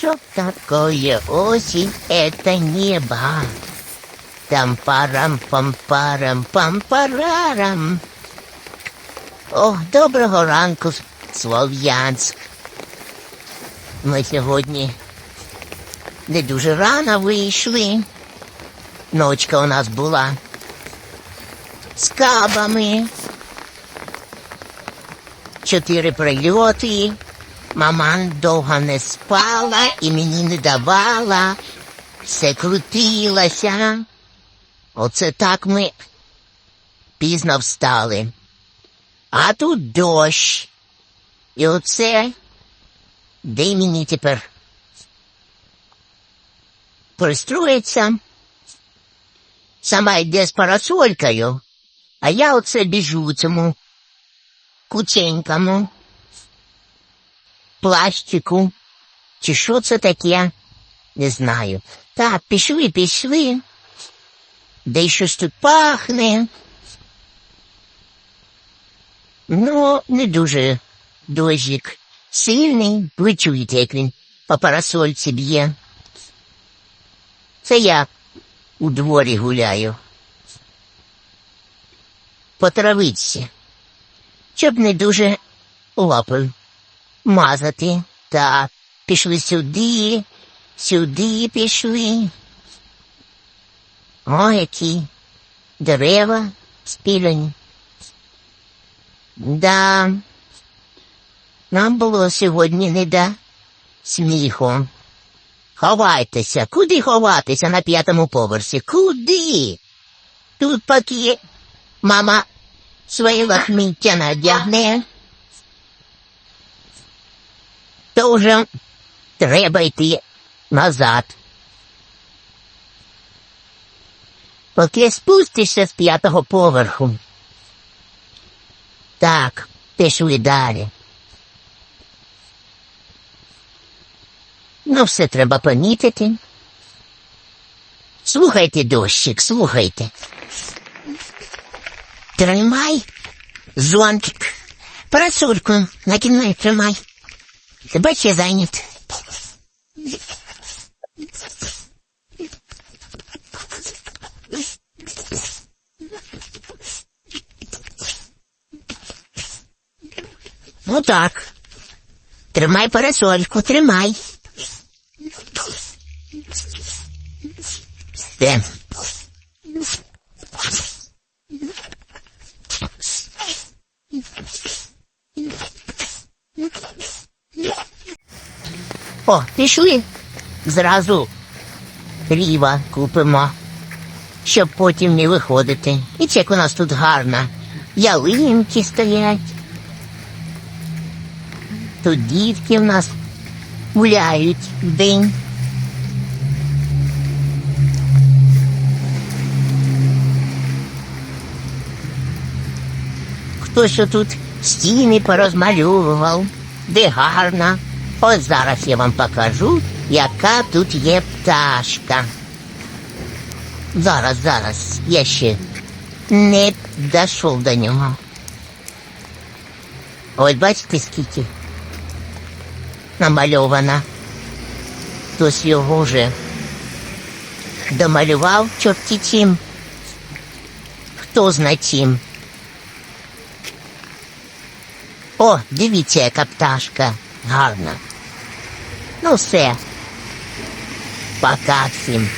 Что такое осень? Это небо. Там парам пам парам пам парарам. О, доброго ранку, Слов'янськ. Ми сьогодні не дуже рано вийшли. Ночка у нас була з кабами. Чотири прильоти. Маман довго не спала і мені не давала. Все крутилося. Оце так ми пізно встали. А тут дощ. І оце де мені тепер пристроїться. Сама йде з парасолькою, а я оце біжу цьому кученькому пластику. Чи що це таке? Не знаю. Так, пішли, пішли. Де щось тут пахне. Ну, не дуже дощик. Сильний, ви чуєте, як він по парасольці б'є. Це я у дворі гуляю. По травичці. Щоб не дуже лапи мазати. Так, пішли сюди, сюди пішли. О, які дерева спілені. Да, нам було сьогодні не до сміху. Ховайтеся, куди ховатися на п'ятому поверсі? Куди? Тут поки мама своє лахміття надягне, то треба йти назад. Поки спустишся з п'ятого поверху. Так, пішли далі. Ну, все треба помітити. Слухайте, дощик, слухайте. Тримай зонтик. Парасольку на кінець тримай. Ти бач, я зайнят. Ну так. Тримай парасольку, тримай. Де? О, пішли. Зразу хліба купимо, щоб потім не виходити. І як у нас тут гарно. Ялинки стоять. Тут дітки в нас гуляють вдень. Хтось тут стіни порозмальовував, де гарно. Ось зараз я вам покажу, яка тут є пташка. Зараз, зараз, я ще не дійшов до нього. Ось бачите, скільки намальована. Хтось його вже домалював чорті чим. Хто зна чим. О, дивіться, яка пташка гарна. Ну все. Пока всім.